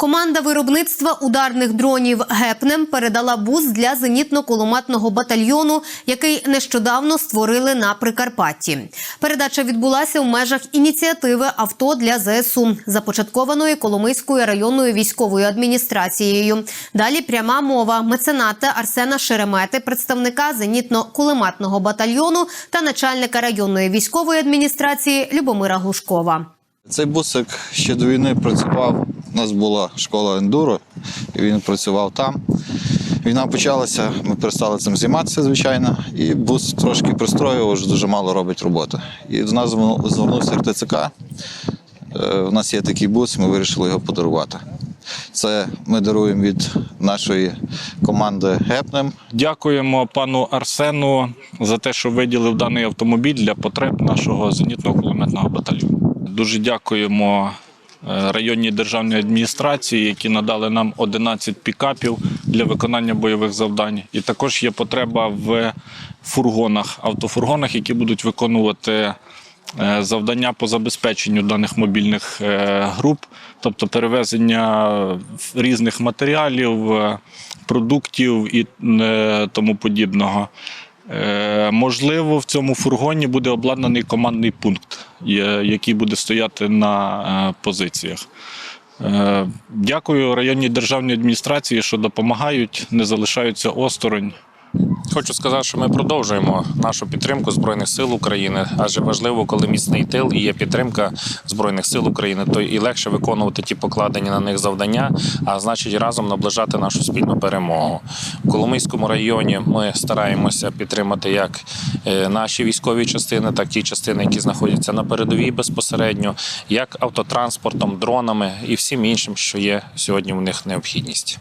Команда виробництва ударних дронів Гепнем передала бус для зенітно-кулеметного батальйону, який нещодавно створили на Прикарпатті. Передача відбулася в межах ініціативи авто для ЗСУ, започаткованої Коломийською районною військовою адміністрацією. Далі пряма мова мецената Арсена Шеремети, представника зенітно-кулеметного батальйону та начальника районної військової адміністрації Любомира Глушкова. Цей бусик ще до війни працював. У нас була школа ендуро, і він працював там. Війна почалася, ми перестали цим займатися, звичайно, і бус трошки пристроював, вже дуже мало робить роботи. І до нас звернувся РТЦК. Е, У нас є такий бус, ми вирішили його подарувати. Це ми даруємо від нашої команди Гепнем. Дякуємо пану Арсену за те, що виділив даний автомобіль для потреб нашого зенітного кулеметного батальйону. Дуже дякуємо е, районній державній адміністрації, які надали нам 11 пікапів для виконання бойових завдань. І також є потреба в фургонах, автофургонах, які будуть виконувати е, завдання по забезпеченню даних мобільних е, груп, тобто перевезення різних матеріалів, е, продуктів і е, тому подібного. Можливо, в цьому фургоні буде обладнаний командний пункт, який буде стояти на е, позиціях. Е, Дякую районній державній адміністрації, що допомагають, не залишаються осторонь. Хочу сказати, що ми продовжуємо нашу підтримку Збройних сил України, адже важливо, коли міцний тил і є підтримка Збройних сил України, то і легше виконувати ті покладені на них завдання, а значить разом наближати нашу спільну перемогу. В Коломийському районі ми стараємося підтримати як е, наші військові частини, так і ті частини, які знаходяться на передовій безпосередньо, як автотранспортом, дронами і всім іншим, що є сьогодні в них необхідність.